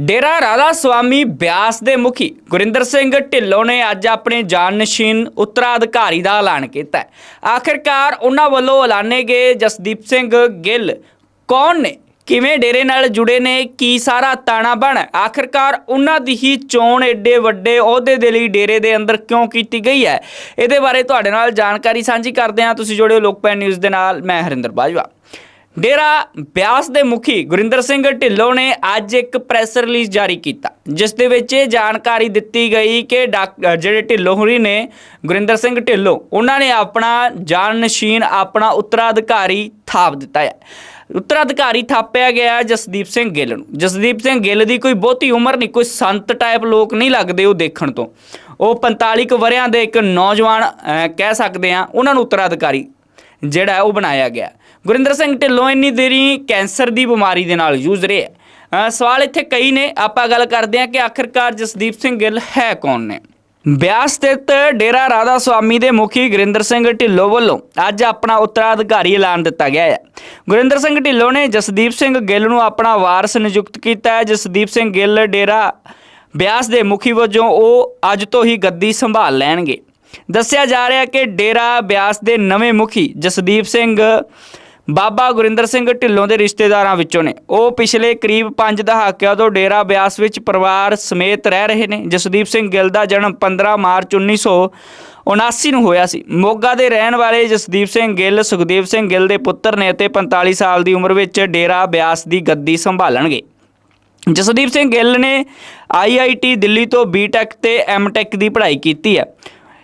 ਡੇਰਾ ਰਾਧਾ ਸਵਾਮੀ ਬਿਆਸ ਦੇ ਮੁਖੀ ਗੁਰਿੰਦਰ ਸਿੰਘ ਢਿੱਲੋਂ ਨੇ ਅੱਜ ਆਪਣੇ ਜਾਨਸ਼ੀਨ ਉੱਤਰਾਧਿਕਾਰੀ ਦਾ ਐਲਾਨ ਕੀਤਾ ਆਖਿਰਕਾਰ ਉਹਨਾਂ ਵੱਲੋਂ ਐਲਾਨੇ ਗਏ ਜਸਦੀਪ ਸਿੰਘ ਗਿੱਲ। ਕੌਣ ਨੇ? ਕਿਵੇਂ ਡੇਰੇ ਨਾਲ ਜੁੜੇ ਨੇ? ਕੀ ਸਾਰਾ ਤਾਣਾ ਬਣ? ਆਖਿਰਕਾਰ ਉਹਨਾਂ ਦੀ ਹੀ ਚੋਣ ਏਡੇ ਵੱਡੇ ਅਹੁਦੇ ਦੇ ਲਈ ਡੇਰੇ ਦੇ ਅੰਦਰ ਕਿਉਂ ਕੀਤੀ ਗਈ ਹੈ? ਇਹਦੇ ਬਾਰੇ ਤੁਹਾਡੇ ਨਾਲ ਜਾਣਕਾਰੀ ਸਾਂਝੀ ਕਰਦੇ ਹਾਂ। ਤੁਸੀਂ ਜੁੜਿਓ ਲੋਕਪੈਨ ਨਿਊਜ਼ ਦੇ ਨਾਲ। ਮੈਂ ਹਰਿੰਦਰ ਬਾਜਵਾ। ਡੇਰਾ ਬਿਆਸ ਦੇ ਮੁਖੀ ਗੁਰਿੰਦਰ ਸਿੰਘ ਢਿੱਲੋਂ ਨੇ ਅੱਜ ਇੱਕ ਪ੍ਰੈਸ ਰਿਲੀਜ਼ ਜਾਰੀ ਕੀਤਾ, ਜਿਸ ਦੇ ਵਿੱਚ ਇਹ ਜਾਣਕਾਰੀ ਦਿੱਤੀ ਗਈ ਕਿ ਡਾਕ- ਜਿਹੜੇ ਢਿੱਲੋਂ ਹੁਰੀ ਨੇ, ਗੁਰਿੰਦਰ ਸਿੰਘ ਢਿੱਲੋਂ, ਉਹਨਾਂ ਨੇ ਆਪਣਾ ਜਾਨਸ਼ੀਨ ਆਪਣਾ ਉੱਤਰਾਧਿਕਾਰੀ ਥਾਪ ਦਿੱਤਾ ਹੈ। ਉੱਤਰਾਧਿਕਾਰੀ ਥਾਪਿਆ ਗਿਆ ਜਸਦੀਪ ਸਿੰਘ ਗਿੱਲ ਨੂੰ। ਜਸਦੀਪ ਸਿੰਘ ਗਿੱਲ ਦੀ ਕੋਈ ਬਹੁਤੀ ਉਮਰ ਨਹੀਂ, ਕੋਈ ਸੰਤ ਟਾਈਪ ਲੋਕ ਨਹੀਂ ਲੱਗਦੇ ਉਹ ਦੇਖਣ ਤੋਂ। ਉਹ 45 ਕੁ ਵਰਿਆਂ ਦੇ ਇੱਕ ਨੌਜਵਾਨ ਕਹਿ ਸਕਦੇ ਆ ਉਹਨਾਂ ਨੂੰ ਉੱਤਰਾਧਿਕਾਰੀ ਜਿਹੜਾ ਉਹ ਬਣਾਇਆ ਗਿਆ ਗੁਰਿੰਦਰ ਸਿੰਘ ਢਿੱਲੋਂ ਇੰਨੀ ਦੇਰੀ ਕੈਂਸਰ ਦੀ ਬਿਮਾਰੀ ਦੇ ਨਾਲ ਜੂਝ ਰਹੇ ਹੈ। ਸਵਾਲ ਇੱਥੇ ਕਈ ਨੇ। ਆਪਾਂ ਗੱਲ ਕਰਦੇ ਹਾਂ ਕਿ ਆਖਿਰਕਾਰ ਜਸਦੀਪ ਸਿੰਘ ਗਿੱਲ ਹੈ ਕੌਣ ਨੇ? ਬਿਆਸ ਸਥਿਤ ਡੇਰਾ ਰਾਧਾ ਸਵਾਮੀ ਦੇ ਮੁਖੀ ਗੁਰਿੰਦਰ ਸਿੰਘ ਢਿੱਲੋਂ ਵੱਲੋਂ ਅੱਜ ਆਪਣਾ ਉੱਤਰਾਧਿਕਾਰੀ ਐਲਾਨ ਦਿੱਤਾ ਗਿਆ ਹੈ। ਗੁਰਿੰਦਰ ਸਿੰਘ ਢਿੱਲੋਂ ਨੇ ਜਸਦੀਪ ਸਿੰਘ ਗਿੱਲ ਨੂੰ ਆਪਣਾ ਵਾਰਸ ਨਿਯੁਕਤ ਕੀਤਾ ਹੈ। ਜਸਦੀਪ ਸਿੰਘ ਗਿੱਲ ਡੇਰਾ ਬਿਆਸ ਦੇ ਮੁਖੀ ਵਜੋਂ ਉਹ ਅੱਜ ਤੋਂ ਹੀ ਗੱਦੀ ਸੰਭਾਲ ਲੈਣਗੇ। ਦੱਸਿਆ ਜਾ ਰਿਹਾ ਹੈ ਕਿ ਡੇਰਾ ਬਿਆਸ ਦੇ ਨਵੇਂ ਮੁਖੀ ਜਸਦੀਪ ਸਿੰਘ ਬਾਬਾ ਗੁਰਿੰਦਰ ਸਿੰਘ ਢਿੱਲੋਂ ਦੇ ਰਿਸ਼ਤੇਦਾਰਾਂ ਵਿੱਚੋਂ ਨੇ। ਉਹ ਪਿਛਲੇ ਕਰੀਬ 5 ਦਹਾਕਿਆਂ ਤੋਂ ਡੇਰਾ ਬਿਆਸ ਵਿੱਚ ਪਰਿਵਾਰ ਸਮੇਤ ਰਹਿ ਰਹੇ ਨੇ। ਜਸਦੀਪ ਸਿੰਘ ਗਿੱਲ ਦਾ ਜਨਮ 15 ਮਾਰਚ 1979 ਨੂੰ ਹੋਇਆ ਸੀ। ਮੋਗਾ ਦੇ ਰਹਿਣ ਵਾਲੇ ਜਸਦੀਪ ਸਿੰਘ ਗਿੱਲ ਸੁਖਦੇਵ ਸਿੰਘ ਗਿੱਲ ਦੇ ਪੁੱਤਰ ਨੇ ਅਤੇ 45 ਸਾਲ ਦੀ ਉਮਰ ਵਿੱਚ ਡੇਰਾ ਬਿਆਸ ਦੀ ਗੱਦੀ ਸੰਭਾਲਣਗੇ। ਜਸਦੀਪ ਸਿੰਘ ਗਿੱਲ ਨੇ ਆਈਆਈਟੀ ਦਿੱਲੀ ਤੋਂ ਬੀਟੈਕ ਤੇ ਐਮਟੈਕ ਦੀ ਪੜ੍ਹਾਈ ਕੀਤੀ ਹੈ।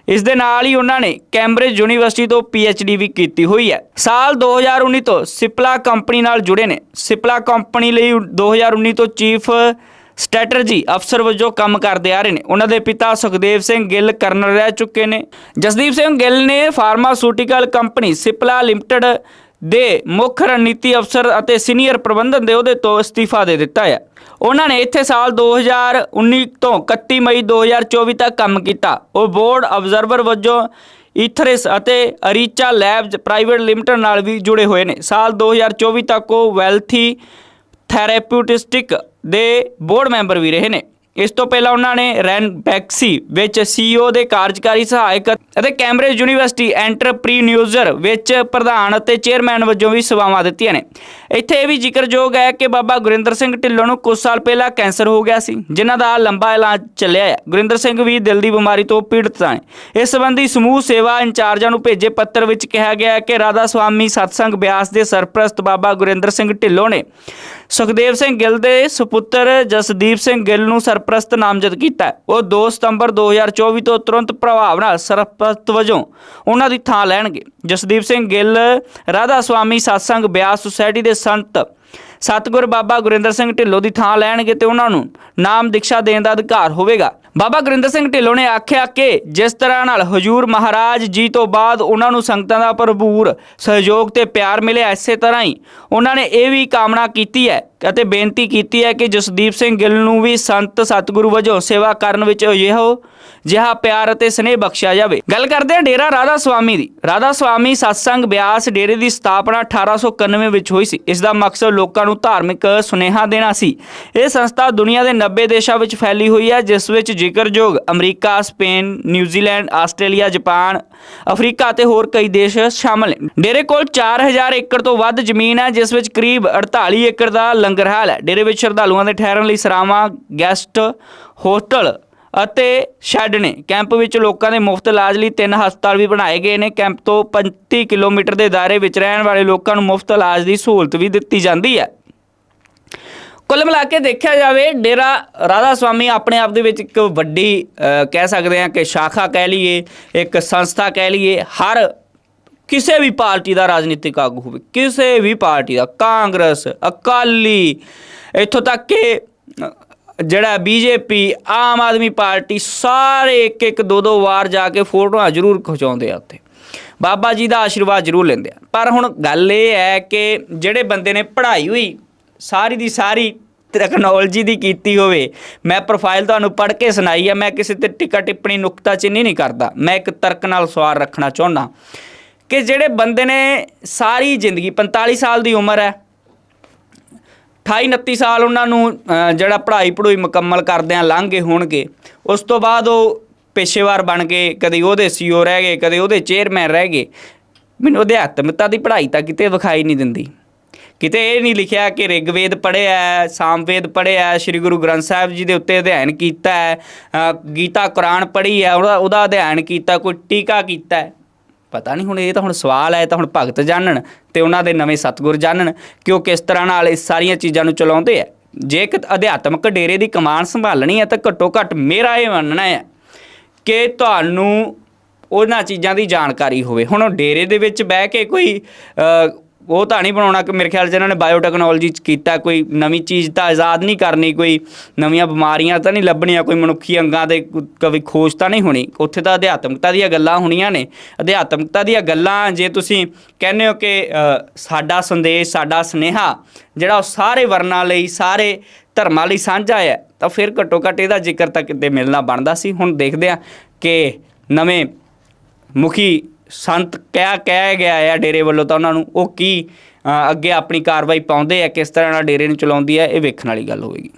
ਇਸ ਦੇ ਨਾਲ ਹੀ ਉਹਨਾਂ ਨੇ ਕੈਂਬਰਿਜ ਯੂਨੀਵਰਸਿਟੀ ਤੋਂ ਪੀਐਚਡੀ ਵੀ ਕੀਤੀ ਹੋਈ ਹੈ। ਸਾਲ 2019 ਤੋਂ ਸਿਪਲਾ ਕੰਪਨੀ ਨਾਲ ਜੁੜੇ ਨੇ। ਸਿਪਲਾ ਕੰਪਨੀ ਲਈ 2019 ਤੋਂ ਚੀਫ ਸਟ੍ਰੈਟਜੀ ਅਫਸਰ ਵਜੋਂ ਕੰਮ ਕਰਦੇ ਆ ਰਹੇ ਨੇ। ਉਹਨਾਂ ਦੇ ਪਿਤਾ ਸੁਖਦੇਵ ਸਿੰਘ ਗਿੱਲ ਕਰਨਲ ਰਹਿ ਚੁੱਕੇ ਨੇ। ਜਸਦੀਪ ਸਿੰਘ ਗਿੱਲ ਨੇ ਫਾਰਮਾਸਿਊਟੀਕਲ ਕੰਪਨੀ ਸਿਪਲਾ ਲਿਮਟਿਡ ਦੇ ਮੁੱਖ ਰਣਨੀਤੀ ਅਫਸਰ ਅਤੇ ਸੀਨੀਅਰ ਪ੍ਰਬੰਧਨ ਦੇ ਉਹਦੇ ਤੋਂ ਅਸਤੀਫਾ ਦੇ ਦਿੱਤਾ ਹੈ। ਉਹਨਾਂ ਨੇ ਇੱਥੇ ਸਾਲ 2019 ਤੋਂ 31 ਮਈ 2024 ਤੱਕ ਕੰਮ ਕੀਤਾ। ਉਹ ਬੋਰਡ ਅਬਜ਼ਰਵਰ ਵਜੋਂ ਈਥਰਿਸ ਅਤੇ ਅਰੀਚਾ ਲੈਬਜ਼ ਪ੍ਰਾਈਵੇਟ ਲਿਮਟਿਡ ਨਾਲ ਵੀ ਜੁੜੇ ਹੋਏ ਨੇ। ਸਾਲ 2024 ਤੱਕ ਉਹ ਵੈਲਥੀ ਥੈਰੇਪਿਊਟਿਸਟਿਕ ਦੇ ਬੋਰਡ ਮੈਂਬਰ ਵੀ ਰਹੇ ਨੇ। ਇਸ ਤੋਂ ਪਹਿਲਾਂ ਉਹਨਾਂ ਨੇ ਰੈਨ ਬੈਕਸੀ ਵਿੱਚ ਸੀਈਓ ਦੇ ਕਾਰਜਕਾਰੀ ਸਹਾਇਕ ਅਤੇ ਕੈਂਬਰਿਜ ਯੂਨੀਵਰਸਿਟੀ ਐਂਟਰਪ੍ਰੀਨਿਊਜ਼ਰ ਵਿੱਚ ਪ੍ਰਧਾਨ ਅਤੇ ਚੇਅਰਮੈਨ ਵਜੋਂ ਵੀ ਸੇਵਾਵਾਂ ਦਿੱਤੀਆਂ ਨੇ। ਇੱਥੇ ਇਹ ਵੀ ਜ਼ਿਕਰਯੋਗ ਹੈ ਕਿ ਬਾਬਾ ਗੁਰਿੰਦਰ ਸਿੰਘ ਢਿੱਲੋਂ ਨੂੰ ਕੁਝ ਸਾਲ ਪਹਿਲਾਂ ਕੈਂਸਰ ਹੋ ਗਿਆ ਸੀ, ਜਿਨ੍ਹਾਂ ਦਾ ਲੰਬਾ ਇਲਾਜ ਚੱਲਿਆ ਹੈ। ਗੁਰਿੰਦਰ ਸਿੰਘ ਵੀ ਦਿਲ ਦੀ ਬਿਮਾਰੀ ਤੋਂ ਪੀੜਤ ਹਨ ਇਸ ਸੰਬੰਧੀ ਸਮੂਹ ਸੇਵਾ ਇੰਚਾਰਜਾਂ ਨੂੰ ਭੇਜੇ ਪੱਤਰ ਵਿੱਚ ਕਿਹਾ ਗਿਆ ਹੈ ਕਿ ਰਾਧਾ ਸੁਆਮੀ ਸਤਸੰਗ ਬਿਆਸ ਦੇ ਸਰਪ੍ਰਸਤ ਬਾਬਾ ਗੁਰਿੰਦਰ ਸਿੰਘ ਢਿੱਲੋਂ ਨੇ ਸੁਖਦੇਵ ਸਿੰਘ ਗਿੱਲ ਦੇ ਸੁਪੁੱਤਰ ਜਸਦੀਪ ਸਿੰਘ ਗਿੱਲ ਨੂੰ ਸਰਪ ਸਰਪ੍ਰਸਤ ਨਾਮਜ਼ਦ ਕੀਤਾ ਉਹ 2 ਸਤੰਬਰ 2024 ਤੋਂ ਤੁਰੰਤ ਪ੍ਰਭਾਵ ਨਾਲ ਸਰਪ੍ਰਸਤ ਵਜੋਂ ਉਹਨਾਂ ਦੀ ਥਾਂ ਲੈਣਗੇ। ਜਸਦੀਪ ਸਿੰਘ ਗਿੱਲ, ਰਾਧਾ ਸੁਆਮੀ ਸਤਸੰਗ ਬਿਆਸ ਸੁਸਾਇਟੀ ਦੇ ਸੰਤ ਸਤਿਗੁਰ ਬਾਬਾ ਗੁਰਿੰਦਰ ਸਿੰਘ ਢਿੱਲੋਂ ਦੀ ਥਾਂ ਲੈਣਗੇ ਤੇ ਉਹਨਾਂ ਨੂੰ ਨਾਮ ਦੀਕਸ਼ਾ ਦੇਣ ਦਾ ਅਧਿਕਾਰ ਹੋਵੇਗਾ। ਬਾਬਾ ਗੁਰਿੰਦਰ ਸਿੰਘ ਢਿੱਲੋਂ ਨੇ ਆਖਿਆ ਕਿ ਜਿਸ ਤਰ੍ਹਾਂ ਨਾਲ ਹਜੂਰ ਮਹਾਰਾਜ ਜੀ ਤੋਂ ਬਾਅਦ ਉਹਨਾਂ ਨੂੰ ਸੰਗਤਾਂ ਦਾ ਭਰਪੂਰ ਸਹਿਯੋਗ ਤੇ ਪਿਆਰ ਮਿਲਿਆ, ਇਸੇ ਤਰ੍ਹਾਂ ਹੀ ਉਹਨਾਂ ਨੇ ਇਹ ਵੀ ਕਾਮਨਾ ਕੀਤੀ ਹੈ ਅਤੇ ਬੇਨਤੀ ਕੀਤੀ ਹੈ ਕਿ ਜਸਦੀਪ ਸਿੰਘ ਗਿੱਲ ਨੂੰ ਵੀ ਸੰਤ ਸਤਿਗੁਰੂ ਵਜੋਂ ਸੇਵਾ ਕਰਨ ਵਿੱਚ ਇਹੋ ਜਿਹਾ ਪਿਆਰ ਅਤੇ ਸਨੇਹ ਬਖਸ਼ਿਆ ਜਾਵੇ। ਗੱਲ ਕਰਦੇ ਹਾਂ ਡੇਰਾ ਰਾਧਾ ਸੁਆਮੀ ਦੀ। ਰਾਧਾ ਸੁਆਮੀ ਸਤਸੰਗ ਬਿਆਸ ਡੇਰੇ ਦੀ ਸਥਾਪਨਾ 1891 ਵਿੱਚ ਹੋਈ ਸੀ। ਇਸ ਦਾ ਮਕਸਦ ਲੋਕਾਂ ਨੂੰ ਧਾਰਮਿਕ ਸੁਨੇਹਾ ਦੇਣਾ ਸੀ। ਇਹ ਸੰਸਥਾ ਦੁਨੀਆ ਦੇ 90 ਦੇਸ਼ਾਂ ਵਿੱਚ ਫੈਲੀ ਹੋਈ ਹੈ, ਜਿਸ ਵਿੱਚ ਜ਼ਿਕਰਯੋਗ America, Spain, New Zealand, Australia, Japan, Africa ਅਤੇ ਹੋਰ ਕਈ ਦੇਸ਼ ਸ਼ਾਮਲ ਨੇ। ਡੇਰੇ ਕੋਲ 4000 ਏਕੜ ਤੋਂ ਵੱਧ ਜ਼ਮੀਨ ਹੈ, ਜਿਸ ਵਿੱਚ ਕਰੀਬ 48 ਏਕੜ ਦਾ ਲੰਗਰ ਹੈ। ਡੇਰੇ ਵਿੱਚ ਸ਼ਰਧਾਲੂਆਂ ਦੇ ਠਹਿਰਨ ਲਈ ਸਰਾਵਾਂ, ਗੈਸਟ, ਹੋਸਟਲ ਅਤੇ ਸ਼ੈੱਡ ਨੇ। ਕੈਂਪ ਵਿੱਚ ਲੋਕਾਂ ਦੇ ਮੁਫਤ ਇਲਾਜ ਲਈ ਤਿੰਨ ਹਸਪਤਾਲ ਵੀ ਬਣਾਏ ਗਏ ਨੇ। ਕੈਂਪ ਤੋਂ 35 ਕਿਲੋਮੀਟਰ ਦੇ ਦਾਇਰੇ ਵਿੱਚ ਰਹਿਣ ਵਾਲੇ ਲੋਕਾਂ ਨੂੰ ਮੁਫਤ ਇਲਾਜ ਦੀ ਸਹੂਲਤ ਵੀ ਦਿੱਤੀ ਜਾਂਦੀ ਹੈ। ਕੁੱਲ ਮਿਲਾ ਕੇ ਦੇਖਿਆ ਜਾਵੇ, ਡੇਰਾ ਰਾਧਾ ਸਵਾਮੀ ਆਪਣੇ ਆਪ ਦੇ ਵਿੱਚ ਇੱਕ ਵੱਡੀ ਕਹਿ ਸਕਦੇ ਹਾਂ ਕਿ ਸ਼ਾਖਾ ਕਹਿ ਲਈਏ, ਇੱਕ ਸੰਸਥਾ ਕਹਿ ਲਈਏ। ਹਰ ਕਿਸੇ ਵੀ ਪਾਰਟੀ ਦਾ ਰਾਜਨੀਤਿਕ ਆਗੂ ਹੋਵੇ ਕਿਸੇ ਵੀ ਪਾਰਟੀ ਦਾ ਕਾਂਗਰਸ ਅਕਾਲੀ ਇੱਥੋਂ ਤੱਕ ਕਿ ਅ, ਜਿਹੜਾ ਬੀਜੇਪੀ ਆਮ ਆਦਮੀ ਪਾਰਟੀ ਸਾਰੇ ਇੱਕ ਇੱਕ ਦੋ ਦੋ ਵਾਰ ਜਾ ਕੇ ਫੋਟੋਆਂ ਜ਼ਰੂਰ ਖਿਚਾਉਂਦੇ ਆ ਉੱਥੇ। ਬਾਬਾ ਜੀ ਦਾ ਆਸ਼ੀਰਵਾਦ ਜ਼ਰੂਰ ਲੈਂਦੇ ਆ। ਪਰ ਹੁਣ ਗੱਲ ਇਹ ਹੈ ਕਿ ਜਿਹੜੇ ਬੰਦੇ ਨੇ ਪੜ੍ਹਾਈ ਹੋਈ ਸਾਰੀ ਦੀ ਸਾਰੀ ਟੈਕਨੋਲੋਜੀ ਦੀ ਕੀਤੀ ਹੋਵੇ ਮੈਂ ਪ੍ਰੋਫਾਈਲ ਤੁਹਾਨੂੰ ਪੜ੍ਹ ਕੇ ਸੁਣਾਈ ਹੈ ਮੈਂ ਕਿਸੇ ਤੇ ਟਿੱਕਾ ਟਿੱਪਣੀ ਨੁਕਤਾਚੀਨੀ ਨਹੀਂ ਕਰਦਾ। ਮੈਂ ਇੱਕ ਤਰਕ ਨਾਲ ਸਵਾਲ ਰੱਖਣਾ ਚਾਹੁੰਦਾ। ਕਿ ਜਿਹੜੇ ਬੰਦੇ ਨੇ ਸਾਰੀ ਜ਼ਿੰਦਗੀ 45 ਸਾਲ ਦੀ ਉਮਰ ਹੈ 28 29 ਸਾਲ ਉਹਨਾਂ ਨੂੰ ਜਿਹੜਾ ਪੜ੍ਹਾਈ ਪੜੂਈ ਮੁਕੰਮਲ ਕਰਦਿਆਂ ਲੰਘ ਗਏ ਹੋਣਗੇ, ਉਸ ਤੋਂ ਬਾਅਦ ਉਹ ਪੇਸ਼ੇਵਾਰ ਬਣ ਗਏ ਕਦੇ ਉਹਦੇ ਸੀਓ ਰਹਿ ਗਏ, ਕਦੇ ਉਹਦੇ ਚੇਅਰਮੈਨ ਰਹਿ ਗਏ। ਮੈਨੂੰ ਅਧਿਆਤਮਤਾ ਦੀ ਪੜ੍ਹਾਈ ਤਾਂ ਕਿਤੇ ਵਿਖਾਈ ਨਹੀਂ ਦਿੰਦੀ। ਕਿਤੇ ਇਹ ਨਹੀਂ ਲਿਖਿਆ ਕਿ ਰਿਗਵੇਦ ਪੜ੍ਹਿਆ ਹੈ, ਸਾਮਵੇਦ ਪੜ੍ਹਿਆ ਸ੍ਰੀ ਗੁਰੂ ਗ੍ਰੰਥ ਸਾਹਿਬ ਜੀ ਦੇ ਉੱਤੇ ਅਧਿਐਨ ਕੀਤਾ ਹੈ ਗੀਤਾ, ਕੁਰਾਨ ਪੜ੍ਹੀ ਹੈ, ਉਹਦਾ ਉਹਦਾ ਅਧਿਐਨ ਕੀਤਾ, ਕੋਈ ਟੀਕਾ ਕੀਤਾ ਹੈ। ਪਤਾ ਨਹੀਂ ਹੁਣ ਇਹ ਤਾਂ ਹੁਣ ਸਵਾਲ ਹੈ ਤਾਂ ਹੁਣ ਭਗਤ ਜਾਣਨ ਤੇ ਉਹਨਾਂ ਦੇ ਨਵੇਂ ਸਤਿਗੁਰ ਜਾਣਨ ਕਿ ਉਹ ਕਿਸ ਤਰ੍ਹਾਂ ਨਾਲ ਇਸ ਸਾਰੀਆਂ ਚੀਜ਼ਾਂ ਨੂੰ ਚਲਾਉਂਦੇ ਆ? ਜੇ ਇੱਕ ਅਧਿਆਤਮਕ ਡੇਰੇ ਦੀ ਕਮਾਨ ਸੰਭਾਲਣੀ ਹੈ ਤਾਂ ਘੱਟੋ ਘੱਟ ਮੇਰਾ ਇਹ ਮੰਨਣਾ ਹੈ ਕਿ ਤੁਹਾਨੂੰ ਉਹਨਾਂ ਚੀਜ਼ਾਂ ਦੀ ਜਾਣਕਾਰੀ ਹੋਵੇ। ਹੁਣ ਡੇਰੇ ਦੇ ਵਿੱਚ ਬਹਿ ਕੇ ਕੋਈ ਉਹ ਤਾਂ ਨਹੀਂ ਬਣਾਉਣਾ ਕਿ ਮੇਰੇ ਖਿਆਲ 'ਚ ਇਹਨਾਂ ਨੇ ਬਾਇਓਟੈਕਨੋਲੋਜੀ 'ਚ ਕੀਤਾ ਕੋਈ ਨਵੀਂ ਚੀਜ਼ ਤਾਂ ਆਜ਼ਾਦ ਨਹੀਂ ਕਰਨੀ, ਕੋਈ ਨਵੀਆਂ ਬਿਮਾਰੀਆਂ ਤਾਂ ਨਹੀਂ ਲੱਭਣੀਆਂ, ਕੋਈ ਮਨੁੱਖੀ ਅੰਗਾਂ ਦੇ ਕੋ- ਕਵੀ ਖੋਜ ਤਾਂ ਨਹੀਂ ਹੋਣੀ। ਉੱਥੇ ਤਾਂ ਅਧਿਆਤਮਕਤਾ ਦੀਆਂ ਗੱਲਾਂ ਹੋਣੀਆਂ ਨੇ। ਅਧਿਆਤਮਕਤਾ ਦੀਆਂ ਗੱਲਾਂ ਜੇ ਤੁਸੀਂ ਕਹਿੰਦੇ ਹੋ ਕਿ ਸਾਡਾ ਸੰਦੇਸ਼, ਸਾਡਾ ਸੁਨੇਹਾ, ਜਿਹੜਾ ਉਹ ਸਾਰੇ ਵਰਨਾਂ ਲਈ, ਸਾਰੇ ਧਰਮਾਂ ਲਈ ਸਾਂਝਾ ਹੈ, ਤਾਂ ਫਿਰ ਘੱਟੋ ਘੱਟ ਇਹਦਾ ਜ਼ਿਕਰ ਤਾਂ ਕਿਤੇ ਮਿਲਣਾ ਬਣਦਾ ਸੀ। ਹੁਣ ਦੇਖਦੇ ਆ ਕਿ ਨਵੇਂ ਮੁਖੀ ਸੰਤ ਕਹਿ ਕਹਿ ਗਿਆ ਆ ਡੇਰੇ ਵੱਲੋਂ ਤਾਂ ਉਹਨਾਂ ਨੂੰ, ਉਹ ਕੀ ਅੱਗੇ ਆਪਣੀ ਕਾਰਵਾਈ ਪਾਉਂਦੇ ਆ, ਕਿਸ ਤਰ੍ਹਾਂ ਨਾਲ ਡੇਰੇ ਨੂੰ ਚਲਾਉਂਦੀ ਹੈ ਇਹ ਵੇਖਣ ਵਾਲੀ ਗੱਲ ਹੋਵੇਗੀ।